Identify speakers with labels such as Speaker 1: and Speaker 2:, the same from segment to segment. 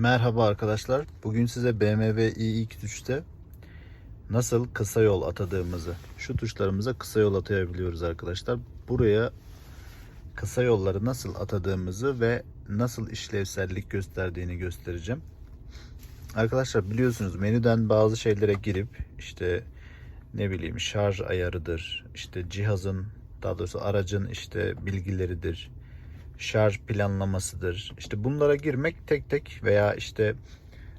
Speaker 1: Merhaba arkadaşlar. Bugün size BMW i2.3'te nasıl kısa yol atadığımızı, şu tuşlarımıza kısa yol atayabiliyoruz arkadaşlar. Buraya kısa yolları nasıl atadığımızı ve nasıl işlevsellik gösterdiğini göstereceğim. Arkadaşlar biliyorsunuz menüden bazı şeylere girip işte ne bileyim şarj ayarıdır, işte cihazın daha doğrusu aracın işte bilgileridir, şarj planlamasıdır. İşte bunlara girmek tek tek veya işte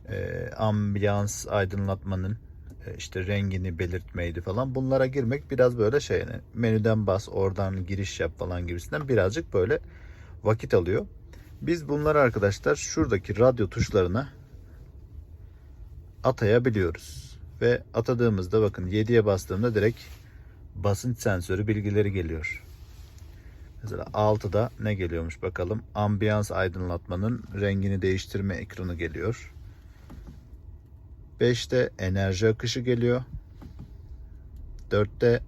Speaker 1: e, ambiyans aydınlatmanın e, işte rengini belirtmeydi falan. Bunlara girmek biraz böyle şey yani menüden bas oradan giriş yap falan gibisinden birazcık böyle vakit alıyor. Biz bunları arkadaşlar şuradaki radyo tuşlarına atayabiliyoruz. Ve atadığımızda bakın 7'ye bastığımda direkt basınç sensörü bilgileri geliyor. Mesela 6'da ne geliyormuş bakalım. Ambiyans aydınlatmanın rengini değiştirme ekranı geliyor. 5'te enerji akışı geliyor. 4'te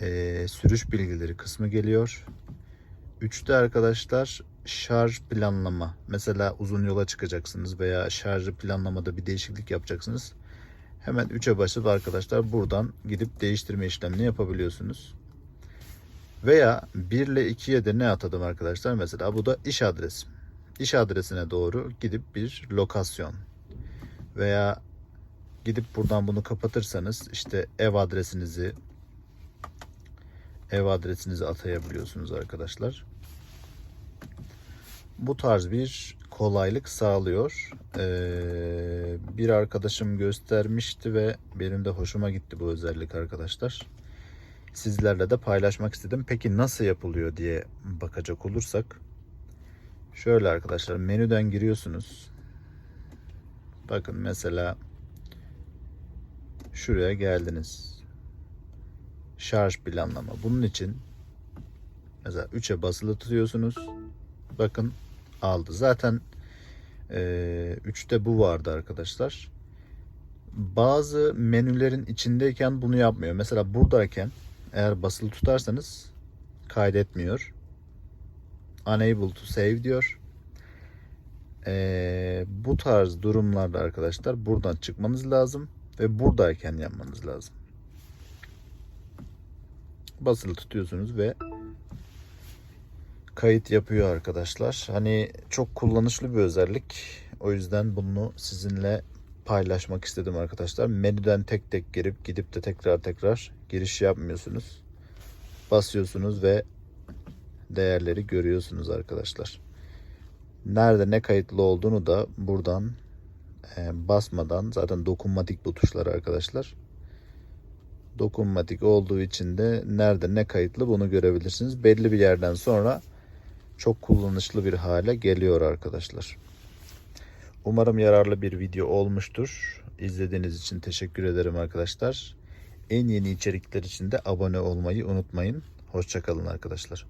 Speaker 1: eee, sürüş bilgileri kısmı geliyor. 3'te arkadaşlar şarj planlama. Mesela uzun yola çıkacaksınız veya şarjı planlamada bir değişiklik yapacaksınız. Hemen 3'e basıp arkadaşlar buradan gidip değiştirme işlemini yapabiliyorsunuz. Veya 1 ile 2'ye de ne atadım arkadaşlar? Mesela bu da iş adresim. İş adresine doğru gidip bir lokasyon. Veya gidip buradan bunu kapatırsanız işte ev adresinizi ev adresinizi atayabiliyorsunuz arkadaşlar. Bu tarz bir kolaylık sağlıyor. Ee, bir arkadaşım göstermişti ve benim de hoşuma gitti bu özellik arkadaşlar sizlerle de paylaşmak istedim. Peki nasıl yapılıyor diye bakacak olursak şöyle arkadaşlar menüden giriyorsunuz. Bakın mesela şuraya geldiniz. Şarj planlama. Bunun için mesela 3'e basılı tutuyorsunuz. Bakın aldı. Zaten 3'te bu vardı arkadaşlar. Bazı menülerin içindeyken bunu yapmıyor. Mesela buradayken eğer basılı tutarsanız kaydetmiyor. Unable to save diyor. Ee, bu tarz durumlarda arkadaşlar buradan çıkmanız lazım ve buradayken yapmanız lazım. Basılı tutuyorsunuz ve kayıt yapıyor arkadaşlar. Hani çok kullanışlı bir özellik. O yüzden bunu sizinle paylaşmak istedim arkadaşlar. Menüden tek tek girip gidip de tekrar tekrar giriş yapmıyorsunuz. Basıyorsunuz ve değerleri görüyorsunuz arkadaşlar. Nerede ne kayıtlı olduğunu da buradan e, basmadan zaten dokunmatik bu tuşlar arkadaşlar. Dokunmatik olduğu için de nerede ne kayıtlı bunu görebilirsiniz. Belli bir yerden sonra çok kullanışlı bir hale geliyor arkadaşlar. Umarım yararlı bir video olmuştur. İzlediğiniz için teşekkür ederim arkadaşlar. En yeni içerikler için de abone olmayı unutmayın. Hoşçakalın arkadaşlar.